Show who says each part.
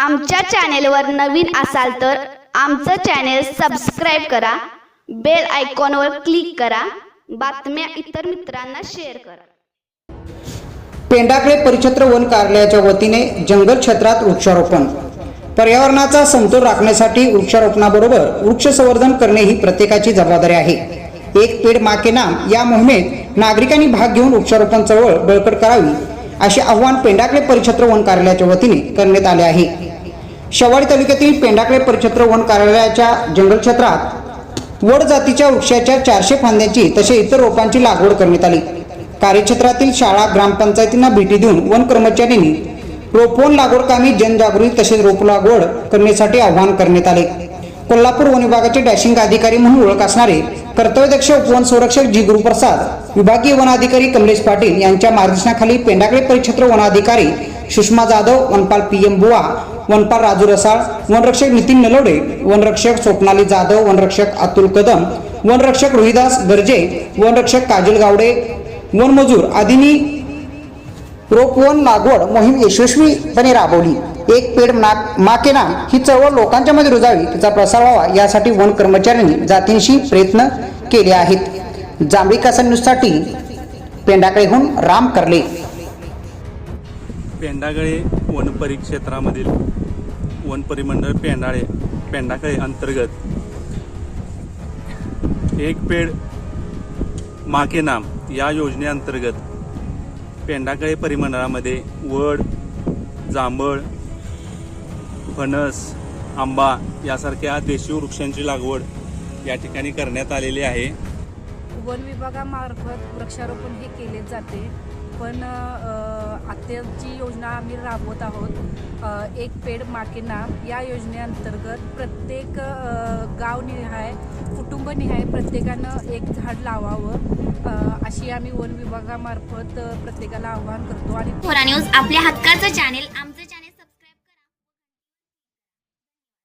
Speaker 1: आमच्या चॅनेलवर नवीन असाल तर आमचं चॅनेल सबस्क्राईब करा बेल आयकॉनवर क्लिक करा बातम्या इतर मित्रांना शेअर करा.
Speaker 2: पेंडाकडे परिक्षेत्र वन कार्यालयाच्या वतीने जंगल क्षेत्रात वृक्षारोपण. पर्यावरणाचा समतोल राखण्यासाठी वृक्षारोपणाबरोबर वृक्ष संवर्धन करणे ही प्रत्येकाची जबाबदारी आहे. एक पेड माके नाम या मोहिमेत नागरिकांनी भाग घेऊन वृक्षारोपण चळवळ बळकट करावी असे आव्हान पेंडाकडे परिक्षेत्र वन कार्यालयाच्या वतीने करण्यात आले आहे. शेवाडी तालुक्यातील पेंडाकडे परिक्षेत्र वन कार्यालयाच्या जंगल क्षेत्रात वड जातीच्या वृक्षाच्या चारशे फांद्यांची तसे इतर रोपांची लागवड करण्यात आली. कार्यक्षेत्रातील शाळा ग्रामपंचायतींना भेटी देऊन वन कर्मचाऱ्यांनी रोपवन लागवड कामी जनजागृती तसेच रोप लागवड करण्यासाठी आवाहन करण्यात आले. कोल्हापूर वन विभागाचे डॅशिंग अधिकारी म्हणून ओळख असणारे कर्तव्यदक्ष उपवन संरक्षक जी गुरुप्रसाद विभागीय वन अधिकारी कमलेश पाटील यांच्या मार्गदर्शनाखाली पेंडाकडे परिक्षेत्र वनाधिकारी सुषमा जाधव वनपाल पी एम बुवा वनपाल राजू रसाळ वनरक्षक नितीन नलोडे वनरक्षक स्वप्नाली जाधव वनरक्षक अतुल कदम वनरक्षक रोहिदास गर्जे वनरक्षक काजल गावडे वनमजूर आदींनी रोपवन लागवड मोहीम यशस्वीपणे राबवली. एक पेड नाक माकेना ही चळवळ लोकांच्या मध्ये रुजावी. तिचा प्रसार व्हावा यासाठी वन कर्मचाऱ्यांनी जातींशी प्रयत्न केले आहेत. जांभळी कासांसाठी न्यूजसाठी पेंडाकडेहून राम करले.
Speaker 3: पेंडागळे वनपरिक्षेत्रामधील वनपरिमंडळ पेंडाळे पेंडाकळे अंतर्गत एक पेड माके नाम या योजनेअंतर्गत पेंडाकळे परिमंडळामध्ये वड जांभळ फणस आंबा यासारख्या देशी वृक्षांची लागवड या ठिकाणी करण्यात आलेली आहे.
Speaker 4: वन विभागामार्फत वृक्षारोपण हे केले जाते पण आत्ताची योजना आम्ही राबवत आहोत. एक पेड माकेना या योजनेअंतर्गत प्रत्येक गावनिहाय कुटुंबनिहाय प्रत्येकानं एक झाड लावावं. अशी आम्ही वन विभागामार्फत प्रत्येकाला आवाहन करतो. आणि
Speaker 5: न्यूज आपल्या हक्काचं चॅनेल आम